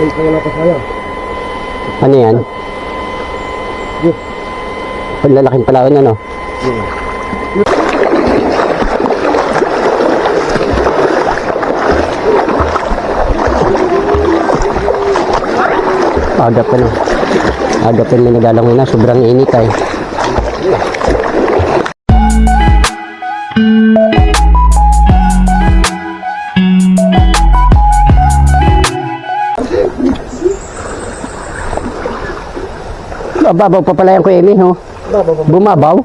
Ayun wala pa saya. Ano yan? Yes. Lalaking palawan ano? Agap ano? Agap yun may nagalangoy na. Sobrang init ay. Mababaw pa pala yung kuya Emi, ba? Bumabaw?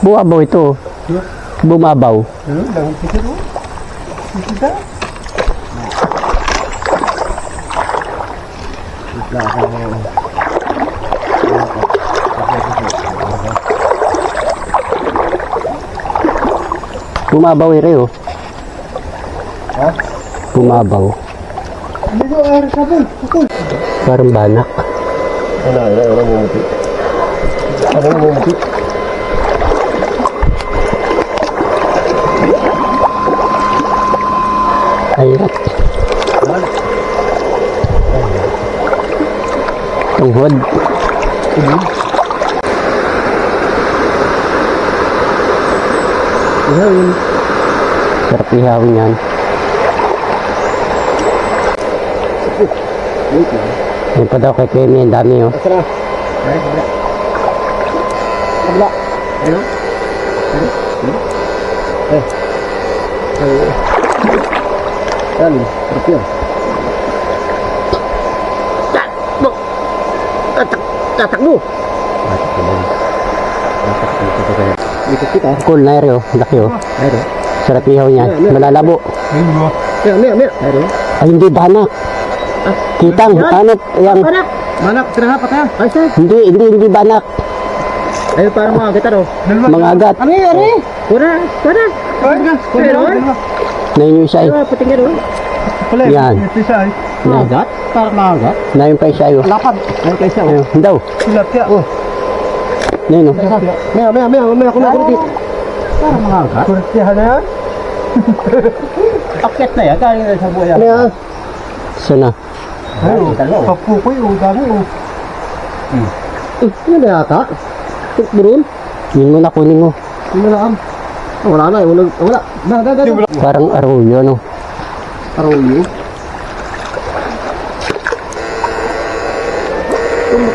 Bumabaw ito. Bumabaw. Kita mo? Kita? Bumabaw rin, oh. Ha? Bumabaw. Hindi ko ay sabon. Tukol. Parang banak. Ano? Ano? Ano mumuti? Ano mumuti? Ayrat. Tunghod. Ihawin. Sarap ihawin yan. Wait lang. Yan pa daw kay Kemi. Ang dami, oh. Ay, wala. Wala. Ano? Ano? Ano? Eh. Yan. Sarap yun. Takbo! Tatak tatakbo! Ikot kita. Cool na rin, oh. Laki, oh. Ayro. Sarap ihaw niyan. Malalabo. Mia, mia, mia. Ayro. Ay, hindi banak. Kitang, ano, yang, Manak! Manak, tira patay. Ay, sir. hindi, hindi, hindi banak. Ayun, parang mga kita daw. Mga agat. Ano yun, ano yun? Kuna, kuna. Kuna, kuna. Na yun yung isa, eh. Ayun, patingin doon. Yan. Mga agat? Parang mga agat? Na yun pa isa, oh. Lapad. Ayun, daw. Tilapia. Oh. Na yun, oh. Maya, maya, maya, maya, kuna, kuna. Parang mga agat. Kurtiya na yan? Akyat na yan, kaya sa buhay. Ano yan? So Ayun, papukoy, oh, dami, oh. Eh, ano na yata? Burun? Yun mo na, kunin mo. Hindi na am. Wala na, eh, wala. Wala. Na, na, na. Parang arroyo, no?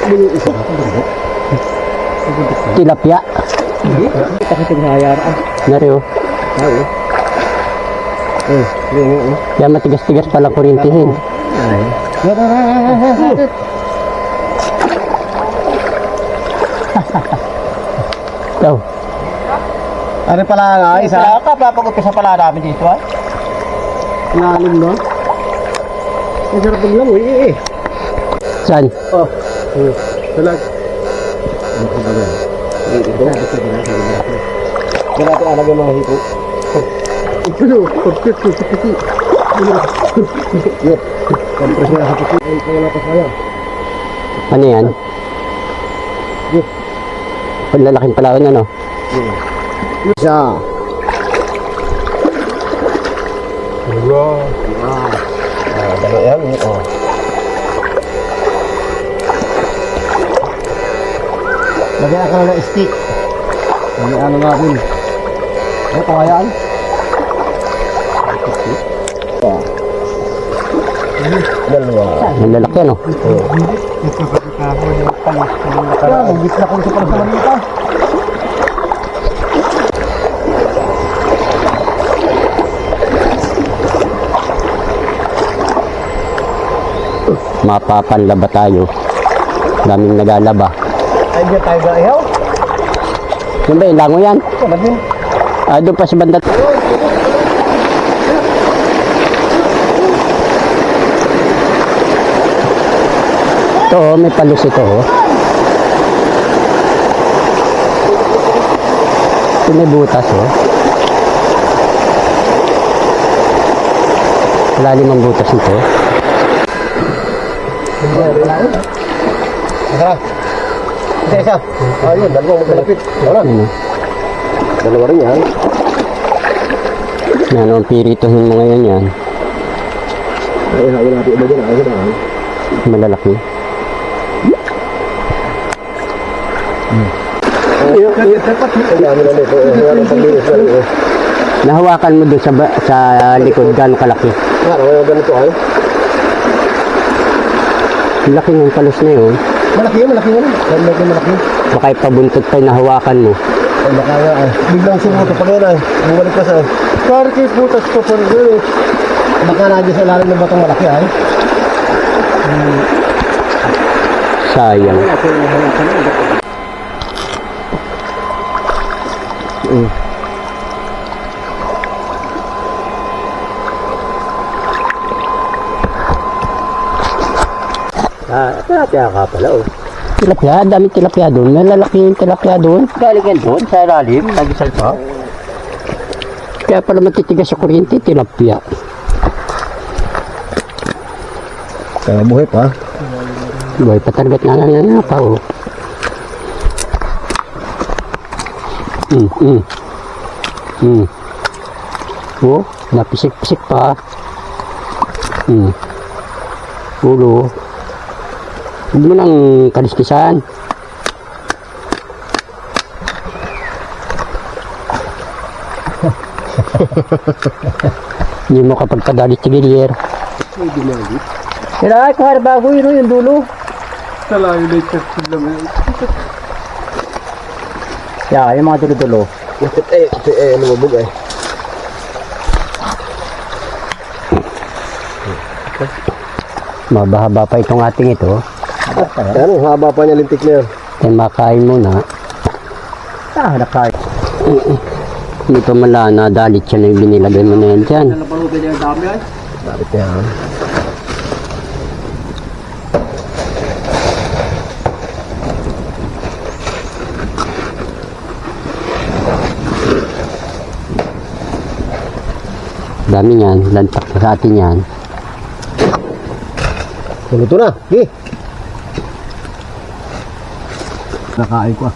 Yung isa. Tilapia. Takit yung hayaraan. Na rin, oh. Ay, eh. yun. Yan, matigas-tigas palang kurintihin. Ay. Daw. Ano pala nga, isa? Wala ka, papag-upisa pala namin dito, ah. Lalim na? Ang sarap ng langoy, eh, eh. Saan? Oh. Oh. Salag. Ano ko ba yan? Ito. Yan natin alag yung mga hito. Ito. Pagkit ko sa puti. Yep. Kompres na sa puti. Ay, kaya wala pa saya. Ano yan? Yep. Lalaking palawan, ano? Isa. Wow. Ah, dalawa yan. Oh. Lagyan ka na ng stick. Lagyan ano natin. Ano kaya yan? Oh. Dalawa. Ang lalaki, ano? Kaya, magit na kung sa manita. Mapapanlaba tayo. Daming nagalaba. Ay, dyan tayo ga ihaw. Yan ba, yung lango yan? Ah, doon pa sa banda. Oh, may palos ito, oh. Ito may butas, oh. Lalim ang butas nito. Isa. Isa, isa. Ayun, dalawang magkalapit. Wala. Ano, Dalawa rin yan. yan, ang pirituhin mo ngayon yan. Ay, hawin natin iba dyan. Ayun na. Malalaki. Ang dami na nito. eh. Wala nang paglinis na rin. eh. Nahawakan mo doon sa, ba- sa likod, gano'ng kalaki. Yung ganito ay. Laki ng palos na yun. Malaki yun, malaki yun. Malaki, malaki. Baka ipabuntot pa yung nahawakan mo. Ay, baka nga ay. Biglang sumuto pa ngayon ay. Bumalik ka sa ay. Pare kay putas ko pa rin. Baka nagyan sa ilalim ng batong malaki ay. Sayang. Mm. Ah, tilapia ka pala oh. Tilapia, dami tilapia doon. Malalaki yung tilapia doon. Galing yan doon, sa ilalim, nagisal pa. Kaya pala matitigas sa kuryente, tilapia. Kaya buhay pa. Buhay pa talagat na nga nga pa oh. Mm, mm. Mm. Oh, napisik-pisik pa. Mm. Ulo. Huwag mo nang kaliskisan. Hindi mo kapag kadalit si Gilier. Kaya ay kahar bago yun yung dulo. Talaga yung latest food naman. Yeah, yung mga dulo-dulo. Bakit eh, kasi eh, lumubog ay. Mabahaba pa itong ating ito. Ano, haba pa niya lintik na yun. Kaya makain muna. Ah, nakain. Hindi pa mala na dalit siya na yung binilagay mo na yan dyan. Bakit yan? Dami niyan. Lantak na sa atin yan. Luto na. Sige. Nakain ko ah.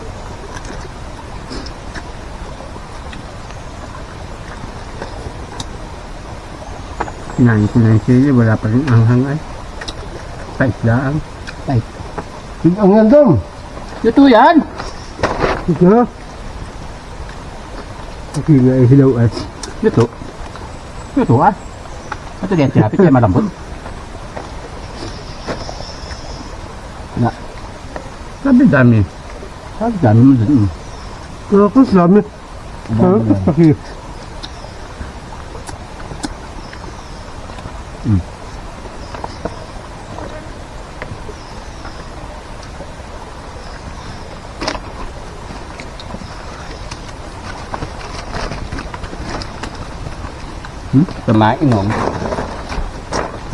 Kinain ko na yung sili. Wala pa rin anghang ay. Paislaan. Ang yan dom. Ito yan! Sige ha. Okay nga hilaw ay. Ito ah. Ito din sinapit kaya malambot. Na. Sabi dami. Sabi dami mo dun. Tapos dami. Tapos paki. Hmm? Kumain nung.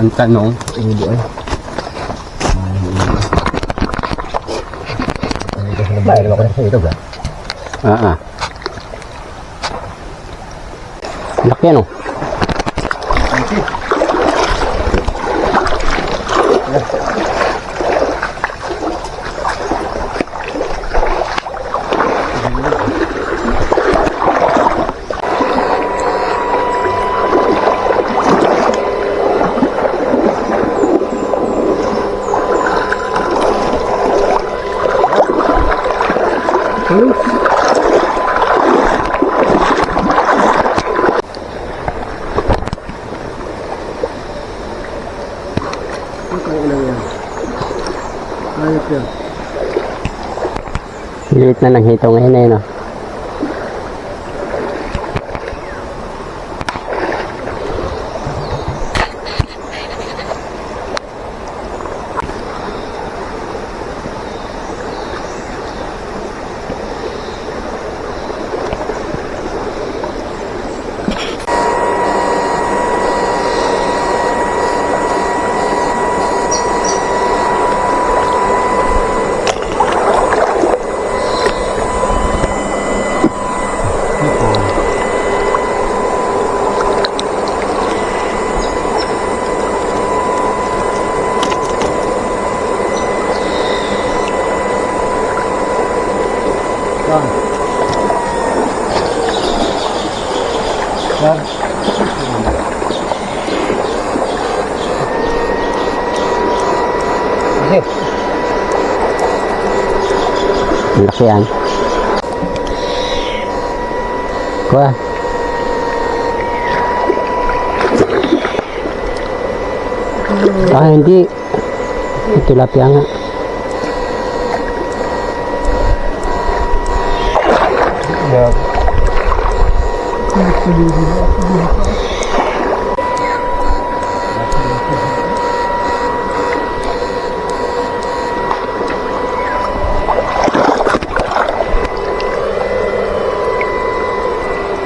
Ang tanong, Ulo ay. Bayar ako sa ito ba? ah ah. Laki ano? Ayop yan. Liit na ng hito ngayon eh, no? bang bang Sip. Gua. Ah, ini. Itu lapiangan. Yeah.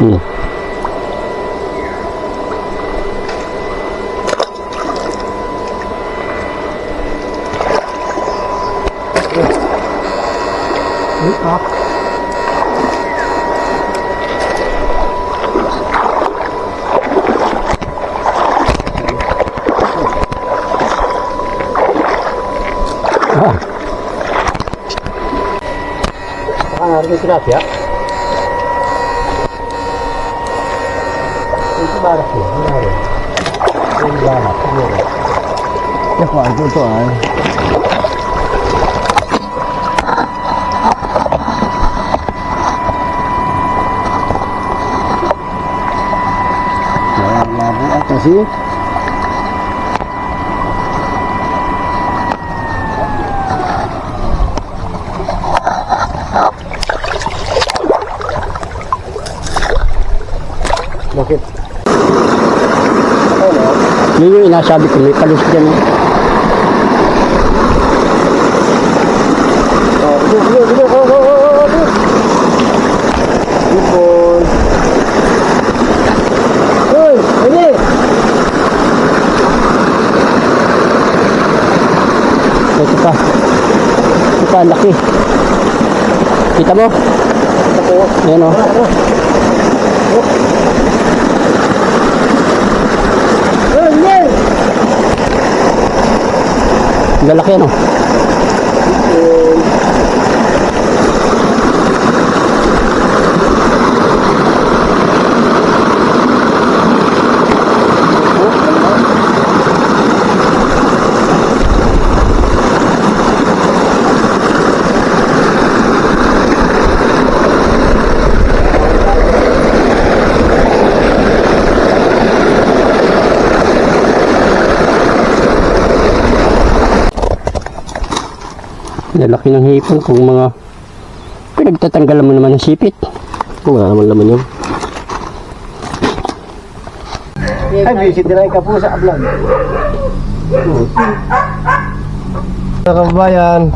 Hmm. Ah. Ah, may tilapia. Ito barak yun. Ano yun? Yung barak. Ano yun? Ako, ito ito ah. Kaya labo at kasi. Bakit? Yun yung inasabi ko, may palis dyan. eh. Oh, dito, dito, dito, oh, oh, oh, oh, dito. Good boy. Hoy, ini. Ito pa. Ito pa, laki. Kita mo? Ito po. Ayan o. Oh, Lalaki ano? Lalaki ng hipon kung mga pinagtatanggalan mo naman ng sipit. Wala naman laman yun. Ay, visit din ka po sa vlog. Mga kababayan,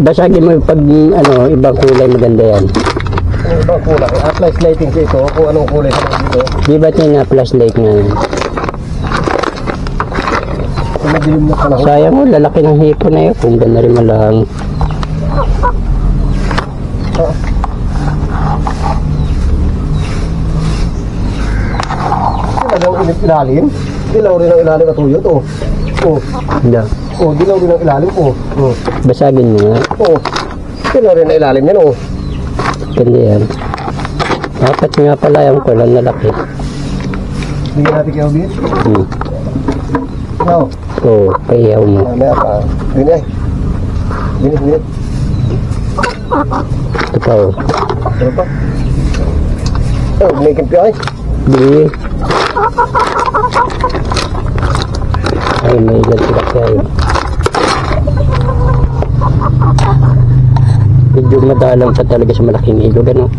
Basagin mo yung pag ano, ibang kulay maganda yan. ang ibang kulay. At least lighting sa ito, kung anong kulay sa dito. Di ba ito na flashlight nga yun? Madilim na panahon. Sayang mo, lalaki ng hipon na yun. Kung ganda rin malang. Talagang init ilalim. Dilaw rin ang ilalim at tuyot, oh. Oh, Hindi. oh, dilaw rin ang ilalim, oh. Oh, Basagin mo nga. oh. Dilaw rin ang ilalim yan, oh. Ganda yan. Dapat nga pala yung kulang na laki. Bigyan natin kayo, Bin. Hmm. No. Oo, pahiyaw mo. Mamaya pa. Bini ay. Bini, bini. Ito pa oh. Ano pa? Oh, binikin piyo ay. Bili. Ay, may ilan sila kayo. Medyo madalang pa talaga sa malaking ilog, ano?